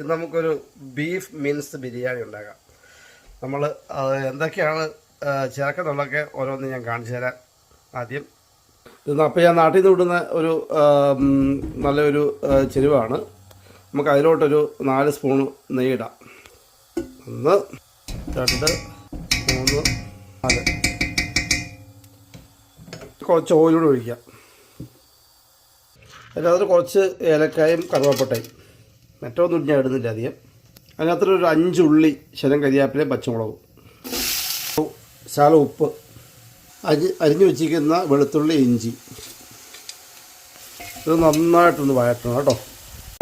ഇത് നമുക്കൊരു beef means biryani ഉണ്ടാക്കാം. നമ്മൾ എന്തൊക്കെയാണ് ചേർക്കുന്നുള്ളതൊക്കെ ഓരോന്ന് ഞാൻ കാണിച്ചു തരാം ആദ്യം. അപ്പോൾ ഞാൻ നാട്ടിൽ നിന്ന് വിടുന്ന ഒരു നല്ലൊരു ചെരുവാണ്. നമുക്ക് അതിലോട്ടൊരു നാല് സ്പൂൺ നെയ്യിടാം ഒന്ന് രണ്ട് മൂന്ന് നാല്. കുറച്ച് ഓയിലൂടെ ഒഴിക്കാം. അതിനകത്ത് കുറച്ച് ഏലക്കായും കറുവാപ്പട്ടയും മറ്റൊന്നും ഞാൻ ഇടുന്നില്ല അധികം. അതിനകത്തൊരു ഒരു അഞ്ച് ഉള്ളി ശരം കരിയാപ്പിലെ പച്ചമുളകും. ശാല ഉപ്പ്. അരി അരിഞ്ഞു വെച്ചിരിക്കുന്ന വെളുത്തുള്ളി ഇഞ്ചി. ഇത് നന്നായിട്ടൊന്ന് വഴറ്റണം കേട്ടോ.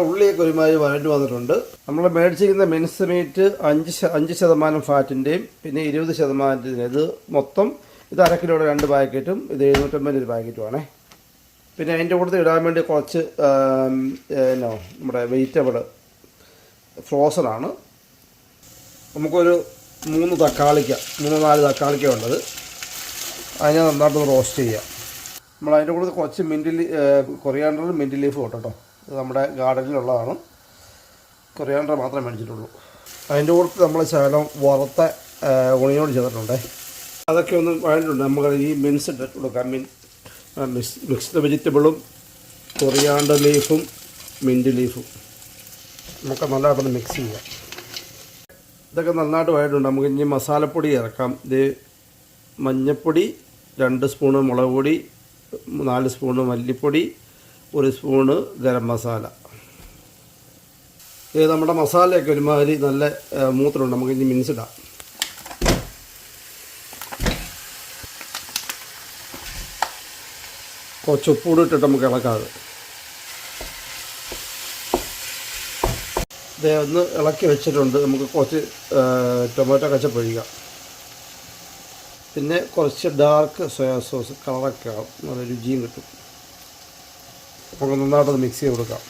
ഉള്ളിയൊക്കെ ഒരുമാതിരി വഴഞ്ഞു വന്നിട്ടുണ്ട്. നമ്മൾ മേടിച്ചിരിക്കുന്ന മിൻസ് മീറ്റ് അഞ്ച് അഞ്ച് ശതമാനം ഫാറ്റിന്റെയും പിന്നെ ഇരുപത് ശതമാനത്തിന്റെ ഇത് മൊത്തം ഇത് അര കിലോയുടെ രണ്ട് പാക്കറ്റും ഇത് എഴുന്നൂറ്റമ്പതിന്റെ ഒരു പാക്കറ്റുമാണേ പിന്നെ അതിന്റെ കൂട്ടത്തിൽ ഇടാൻ വേണ്ടി കുറച്ച് എന്നോ നമ്മുടെ വെജിറ്റബിൾ ഫ്രോസണാണ് നമുക്കൊരു മൂന്ന് തക്കാളിക്ക മൂന്ന് നാല് തക്കാളിക്ക ഉള്ളത്. അതിനെ നന്നായിട്ട് റോസ്റ്റ് ചെയ്യുക നമ്മൾ അതിന്റെ കൂടെ കുറച്ച് മിന്റ് കൊറിയാണ്ടറും മിന്റ് ലീഫും ഉണ്ട് കേട്ടോ. ഇത് നമ്മുടെ ഗാർഡനിലുള്ളതാണ് കൊറിയാണ്ടർ മാത്രമേ മേടിച്ചിട്ടുള്ളൂ. അതിന്റെ കൂടെ നമ്മൾ ശകലം വറുത്ത ഉണിയോട് ചെയ്തിട്ടുണ്ടേ അതൊക്കെ ഒന്ന് വേണ്ടിട്ടുണ്ട് നമുക്ക് ഈ മിൻസ് ഇട്ട് കൊടുക്കാം. മിൻ മിക്സ് മിക്സ്ഡ് വെജിറ്റബിളും കൊറിയാണ്ട ലീഫും മിന്റ് ലീഫും നമുക്ക് നല്ലതായിട്ടൊന്ന് മിക്സ് ചെയ്യാം. ഇതൊക്കെ നന്നായിട്ട് വായിട്ടുണ്ട് നമുക്ക് ഇനി മസാലപ്പൊടി ഇറക്കാം. ഇത് മഞ്ഞൾപ്പൊടി രണ്ട് സ്പൂണ് മുളക് പൊടി നാല് സ്പൂണ് മല്ലിപ്പൊടി ഒരു സ്പൂണ് ഗരം മസാല. ഇത് നമ്മുടെ മസാലയൊക്കെ ഒരുമാതിരി നല്ല മൂത്രമുണ്ട്. നമുക്ക് ഇനി മിൻസിടാം കുറച്ച് ഉപ്പൂടി ഇട്ടിട്ട് നമുക്ക് ഇളക്കാതെ. ഇതേ ഒന്ന് ഇളക്കി വെച്ചിട്ടുണ്ട്. നമുക്ക് കുറച്ച് ടൊമാറ്റോ കച്ചപ്പ് ഒഴിക്കാം. പിന്നെ കുറച്ച് ഡാർക്ക് സോയാ സോസ് കളറൊക്കെ ആവും. നല്ല രുചിയും കിട്ടും. നമുക്ക് നന്നായിട്ടൊന്ന് മിക്സ് ചെയ്ത് കൊടുക്കാം.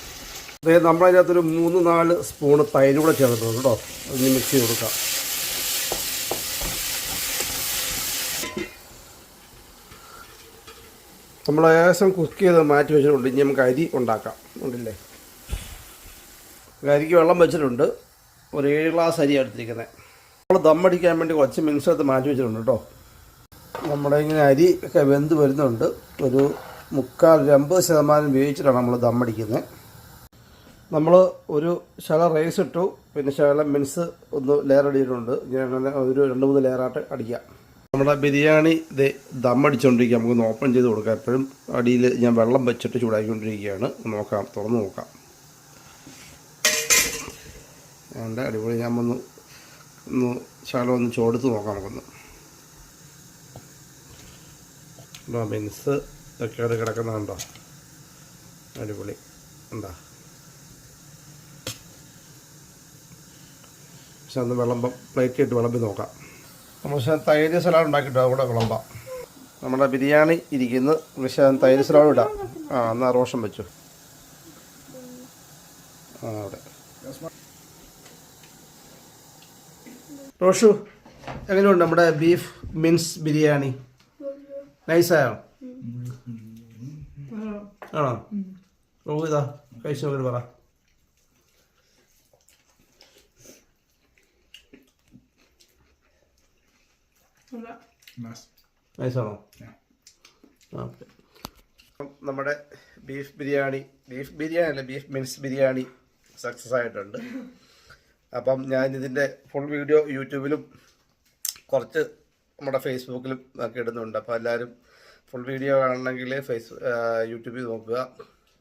അതായത് നമ്മളതിനകത്തൊരു മൂന്ന് നാല് സ്പൂണ് തൈര് കൂടെ ചേർത്തിട്ടുണ്ട് കേട്ടോ. അതിന് മിക്സ് ചെയ്ത് കൊടുക്കാം. നമ്മൾ ഏകദേശം കുക്ക് ചെയ്ത് മാറ്റി വെച്ചിട്ടുണ്ട്. ഇനി നമുക്ക് അരി ഉണ്ടാക്കാം. ഉണ്ടല്ലേ? അരിക്ക് വെള്ളം വെച്ചിട്ടുണ്ട്. ഒരു ഏഴ് ഗ്ലാസ് അരി എടുത്തിരിക്കുന്നത് നമ്മൾ ദമ്മടിക്കാൻ വേണ്ടി കുറച്ച് മിനിറ്റ്സ് മാറ്റി വെച്ചിട്ടുണ്ട് കേട്ടോ. നമ്മുടെ ഇങ്ങനെ അരി ഒക്കെ വെന്ത് വരുന്നുണ്ട്. ഒരു മുക്കാൽ ഒരു അമ്പത് ശതമാനം വേവിച്ചിട്ടാണ് നമ്മൾ ദമ്മടിക്കുന്നത് നമ്മൾ ഒരു ശല റൈസ് ഇട്ടു. പിന്നെ ശകലം മിൻസ് ഒന്ന് ലെയർ അടിയിട്ടുണ്ട്. ഇങ്ങനെ ഒരു രണ്ട് മൂന്ന് ലെയറായിട്ട് അടിക്കാം. നമ്മുടെ ബിരിയാണി ഇത് ദമ്മടിച്ചുകൊണ്ടിരിക്കുക നമുക്കൊന്ന് ഓപ്പൺ ചെയ്ത് കൊടുക്കാം. എപ്പോഴും അടിയിൽ ഞാൻ വെള്ളം വെച്ചിട്ട് ചൂടാക്കിക്കൊണ്ടിരിക്കുകയാണ്. നോക്കാം. തുറന്ന് നോക്കാം. അതുകൊണ്ട് അടിപൊളി. ഞാൻ ഒന്ന് ഒന്ന് ശകലം ഒന്ന് ചോടുത്ത് നോക്കാം നമുക്കൊന്ന്. ഉണ്ടോ ഇതൊക്കെ അവിടെ കിടക്കുന്നതുണ്ടോ അടിപൊളി. എന്താ? പക്ഷെ അന്ന് വിളമ്പം പ്ലേറ്റ് ഇട്ട് വിളമ്പി നോക്കാം. നമ്മൾ തൈര് സലാഡ് ഉണ്ടാക്കിയിട്ടോ അവിടെ വിളമ്പാം. നമ്മുടെ ബിരിയാണി ഇരിക്കുന്നു. പക്ഷേ തൈര് സലാഡ് ഇടാം. ആ എന്നാൽ റോഷൻ വെച്ചു. ആ അവിടെ. റോഷു എങ്ങനെയുണ്ട് നമ്മുടെ ബീഫ് മിൻസ് ബിരിയാണി? നൈസായോ? ആണോ? ഇതാ കഴിച്ചു നോക്കിട്ട് പറ. നൈസാണോ ഓക്കെ നമ്മുടെ ബീഫ് ബിരിയാണി ബീഫ് ബിരിയാണി അല്ല ബീഫ് മിൻസ് ബിരിയാണി സക്സസ് ആയിട്ടുണ്ട്. അപ്പം ഞാൻ ഇതിന്റെ ഫുൾ വീഡിയോ യൂട്യൂബിലും കുറച്ച് നമ്മുടെ ഫേസ്ബുക്കിലും ഒക്കെ ഇടുന്നുണ്ട്. അപ്പോൾ എല്ലാവരും ഫുൾ വീഡിയോ കാണണമെങ്കിൽ ഫേസ് യൂട്യൂബിൽ നോക്കുക.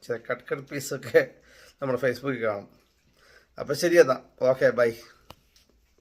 ചില കട്ട് കട്ട് പീസൊക്കെ നമ്മുടെ ഫേസ്ബുക്കിൽ കാണും. അപ്പോൾ ശരി എന്നാൽ ഓക്കെ ബൈ